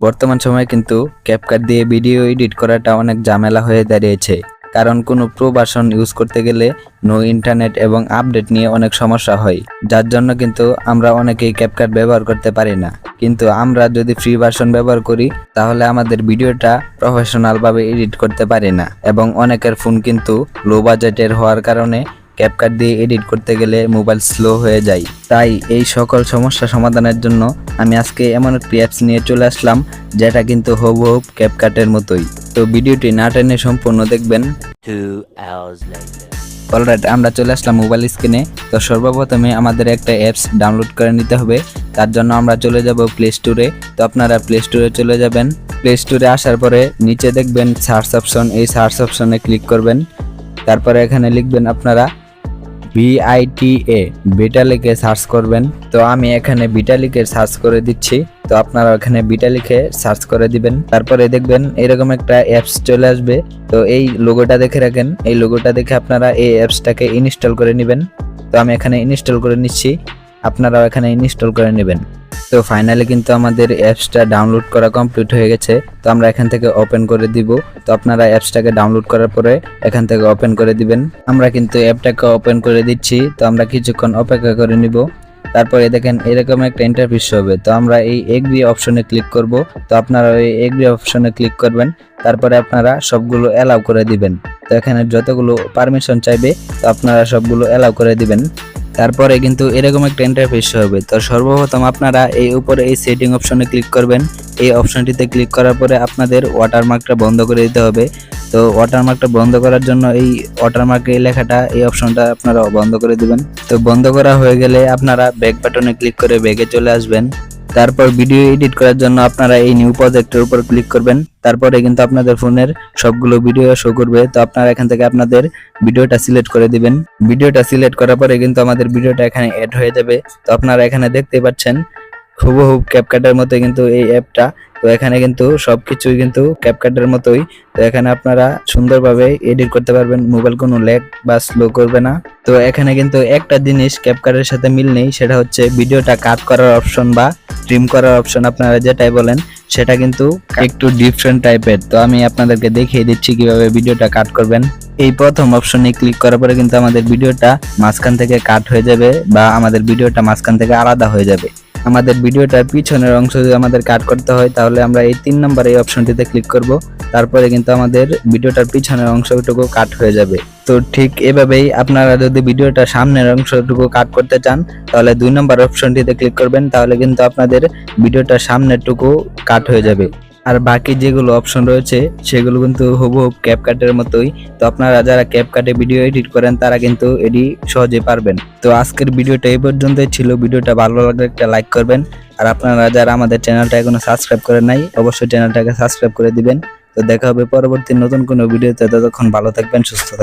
বর্তমান সময়ে কিন্তু ক্যাপকাট দিয়ে ভিডিও এডিট করাটা অনেক ঝামেলা হয়ে দাঁড়িয়েছে। কারণ কোনো প্রো ভার্সন ইউজ করতে গেলে নো ইন্টারনেট এবং আপডেট নিয়ে অনেক সমস্যা হয়। যার জন্য কিন্তু আমরা অনেকেই ক্যাপকাট ব্যবহার করতে পারি না। কিন্তু আমরা যদি ফ্রি ভার্সন ব্যবহার করি, তাহলে আমাদের ভিডিওটা প্রফেশনালভাবে এডিট করতে পারি না। এবং অনেকের ফোন কিন্তু লো বাজেটের হওয়ার কারণে ক্যাপকাট দিয়ে এডিট করতে গেলে মোবাইল স্লো হয়ে যায়। তাই এই সকল সমস্যা সমাধানের জন্য আমি আজকে এমন একটি অ্যাপস নিয়ে চলে আসলাম যেটা কিন্তু হুবহু ক্যাপকাটের মতোই। তো ভিডিওটি না টেনে সম্পূর্ণ দেখবেন. অলরাইট আমরা চলে আসলাম মোবাইল স্ক্রিনে তো সর্বপ্রথমে আমাদের একটা অ্যাপস ডাউনলোড করে নিতে হবে। তার জন্য আমরা চলে যাব প্লে স্টোরে তো আপনারা প্লে স্টোরে চলে যাবেন। প্লে স্টোরে আসার পরে নিচে দেখবেন সার্চ অপশন এই সার্চ অপশনে ক্লিক করবেন। তারপরে এখানে লিখবেন আপনারা ভিআইটিএ বিটা সার্চ করবেন। তো আমি এখানে বিটালিকে সার্চ করে দিচ্ছি। তো আপনারা ওখানে বিটা লিখে সার্চ করে দিবেন। তারপরে দেখবেন এরকম একটা অ্যাপস চলে আসবে। তো এই লোগোটা দেখে রাখেন। এই লোগোটা দেখে আপনারা এই অ্যাপসটাকে ইনস্টল করে নেবেন। তো আমি এখানে ইনস্টল করে নিচ্ছি। আপনারাও এখানে ইনস্টল করে নেবেন। তো ফাইনালি কিন্তু আমাদের অ্যাপসটা ডাউনলোড করা কমপ্লিট হয়ে গেছে। তো আমরা এখান থেকে ওপেন করে দিব। তো আপনারা অ্যাপসটাকে ডাউনলোড করার পরে এখান থেকে ওপেন করে দিবেন। আমরা কিন্তু অ্যাপটাকে ওপেন করে দিচ্ছি। তো আমরা কিছুক্ষণ অপেক্ষা করে নিব। তারপরে দেখেন এরকম একটা ইন্টারফেস হবে। তো আমরা এই এগ্রি অপশনে ক্লিক করব। তো আপনারা এই এগ্রি অপশনে ক্লিক করবেন। তারপরে আপনারা সবগুলো অ্যালাউ করে দিবেন। তো এখানে যতগুলো পারমিশন চাইবে, তো আপনারা সবগুলো অ্যালাউ করে দিবেন। তারপরে কিন্তু এরকম একটা ইন্টারফেস হবে। তো সর্বপ্রথম আপনারা এই উপরে এই সেটিং অপশনে ক্লিক করবেন। এই অপশনটিতে ক্লিক করার পরে আপনাদের ওয়াটারমার্কটা বন্ধ করে দিতে হবে। তো ওয়াটারমার্কটা বন্ধ করার জন্য এই ওয়াটারমার্কের এই লেখাটা, এই অপশনটা আপনারা বন্ধ করে দিবেন। তো বন্ধ করা হয়ে গেলে আপনারা ব্যাক বাটনে ক্লিক করে ব্যাগে চলে আসবেন। তারপর ভিডিও এডিট করার জন্য আপনারা এই নিউ প্রজেক্টের উপর ক্লিক করবেন। তারপরে কিন্তু আপনাদের ফোনের সবগুলো ভিডিও শো করবে। তো আপনারা এখান থেকে আপনাদের ভিডিওটা সিলেক্ট করে দিবেন। ভিডিওটা সিলেক্ট করার পরে কিন্তু আমাদের ভিডিওটা এখানে অ্যাড হয়ে যাবে। তো আপনারা এখানে দেখতে পাচ্ছেন হুবহু ক্যাপকাটের মতো কিন্তু এই অ্যাপটা তো এখানে কিন্তু সবকিছুই কিন্তু ক্যাপকাটের মতোই। তো এখানে আপনারা সুন্দরভাবে এডিট করতে পারবেন। মোবাইল কোনো ল্যাগ বা স্লো করবে না। তো এখানে কিন্তু একটা জিনিস ক্যাপকাটের সাথে মিল নেই, সেটা হচ্ছে ভিডিওটা কাট করার অপশন বা ট্রিম করার অপশন আপনারা যেটাই বলেন, সেটা কিন্তু একটু ডিফারেন্ট টাইপের তো আমি আপনাদেরকে দেখিয়ে দিচ্ছি কীভাবে ভিডিওটা কাট করবেন। এই প্রথম অপশনে ক্লিক করার পরে কিন্তু আমাদের ভিডিওটা মাঝখান থেকে কাট হয়ে যাবে বা আমাদের ভিডিওটা মাঝখান থেকে আলাদা হয়ে যাবে। আমাদের ভিডিওটার পিছনের অংশ যদি আমাদের কাট করতে হয়, তাহলে আমরা এই তিন নম্বর এই অপশনটিতে ক্লিক করব। তারপরে কিন্তু আমাদের ভিডিওটার পিছনের অংশটুকু কাট হয়ে যাবে। তো ঠিক এভাবেই আপনারা যদি ভিডিওটা সামনের অংশটুকু কাট করতে চান, তাহলে দুই নম্বর অপশনটিতে ক্লিক করবেন, তাহলে কিন্তু আপনাদের ভিডিওটা সামনেরটুকু কাট হয়ে যাবে। আর বাকি যেগুলো অপশন রয়েছে, সেগুলো কিন্তু হুবহু ক্যাপকাটের মতোই। তো আপনারা যারা ক্যাপকাটে ভিডিও এডিট করেন, তারা কিন্তু এডি সহজে পারবেন। তো আজকের ভিডিওটা এই পর্যন্তই ছিল। ভিডিওটা ভালো লাগলে একটা লাইক করবেন। আর আপনারা যারা আমাদের চ্যানেলটা এখনও সাবস্ক্রাইব করেন নাই, অবশ্যই চ্যানেলটাকে সাবস্ক্রাইব করে দিবেন। তো দেখা হবে পরবর্তী নতুন কোনো ভিডিওতে ততক্ষণ ভালো থাকবেন, সুস্থ থাকবেন।